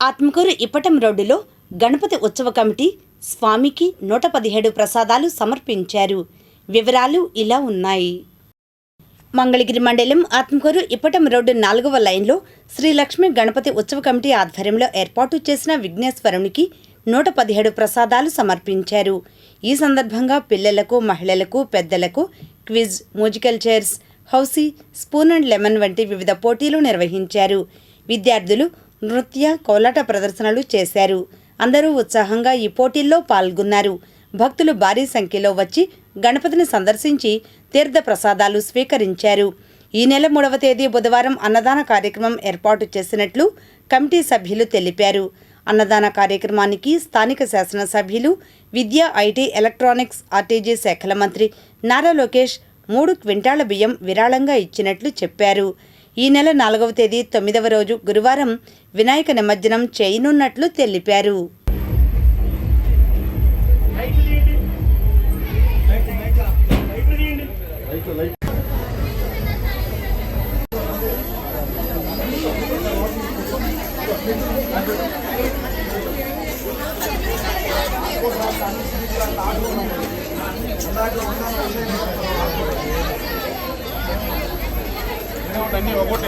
ఆత్మకూరు ఇప్పటం రోడ్డులో గణపతి ఉత్సవ కమిటీ స్వామికి నూట పదిహేడు ప్రసాదాలు సమర్పించారు. వివరాలు ఇలా ఉన్నాయి. మంగళగిరి మండలం ఆత్మకూరు ఇప్పటం రోడ్డు నాలుగవ లైన్లో శ్రీ లక్ష్మీ గణపతి ఉత్సవ కమిటీ ఆధ్వర్యంలో ఏర్పాటు చేసిన విఘ్నేశ్వరునికి నూట పదిహేడు ప్రసాదాలు సమర్పించారు. ఈ సందర్భంగా పిల్లలకు మహిళలకు పెద్దలకు quiz musical chairs housie spoon and lemon వంటి వివిధ పోటీలు నిర్వహించారు. విద్యార్థులు నృత్య కోలాట ప్రదర్శనలు చేశారు. అందరూ ఉత్సాహంగా ఈ పోటీల్లో పాల్గొన్నారు. భక్తులు భారీ సంఖ్యలో వచ్చి గణపతిని సందర్శించి తీర్థ ప్రసాదాలు స్వీకరించారు. ఈ నెల మూడవ తేదీ బుధవారం అన్నదాన కార్యక్రమం ఏర్పాటు చేసినట్లు కమిటీ సభ్యులు తెలిపారు. అన్నదాన కార్యక్రమానికి స్థానిక శాసనసభ్యులు విద్యా ఐటీ ఎలక్ట్రానిక్స్ ఆర్టీజీ శాఖల మంత్రి నారా లోకేష్ మూడు క్వింటాల బియ్యం విరాళంగా ఇచ్చినట్లు చెప్పారు. ఈ నెల నాలుగవ తేదీ తొమ్మిదవ రోజు గురువారం వినాయక నిమజ్జనం చేయనున్నట్లు తెలిపారు. ni wakote.